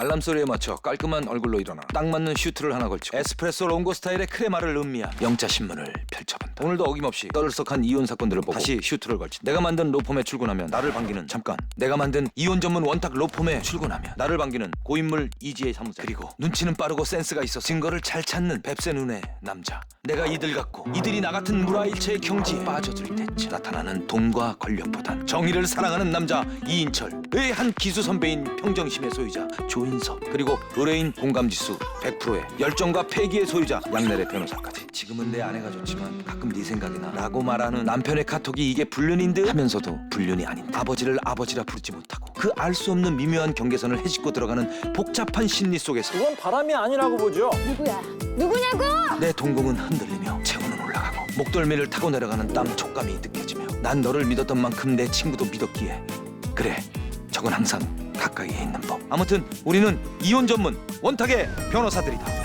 알람 소리에 맞춰 깔끔한 얼굴로 일어나 딱 맞는 슈트를 하나 걸치고 에스프레소 롱고 스타일의 크레마를 음미한 영자 신문을 펼쳐본다. 오늘도 어김없이 떠들썩한 이혼 사건들을 보고 다시 슈트를 걸친 내가 만든 로펌에 출근하면 나를 반기는 잠깐 내가 만든 이혼 전문 원탁 로펌에 출근하면 나를 반기는 고인물 이지의 사무자 그리고 눈치는 빠르고 센스가 있어 증거를 잘 찾는 뱁새 눈의 남자 내가 이들 같고 이들이 나 같은 무라일체의 경지에 빠져들 때쯤 나타나는 돈과 권력보단 정의를 사랑하는 남자 이인철의 한 기수 선배인 평정심의 소유자 조인섭 그리고 의뢰인 공감지수 100%의 열정과 패기의 소유자 양날의 변호사까지 지금은 내 아내가 좋지만 가끔 네 생각이 나 라고 말하는 남편의 카톡이 이게 불륜인 듯 하면서도 불륜이 아닌데 아버지를 아버지라 부르지 못하고 그 알 수 없는 미묘한 경계선을 헤집고 들어가는 복잡한 심리 속에서 이건 바람이 아니라고 보죠. 누구야? 누구냐고? 내 동공은 흔들리며 체온은 올라가고 목덜미를 타고 내려가는 땀 촉감이 느껴지며 난 너를 믿었던 만큼 내 친구도 믿었기에 그래 저건 항상 가까이에 있는 법. 아무튼 우리는 이혼 전문 원탁의 변호사들이다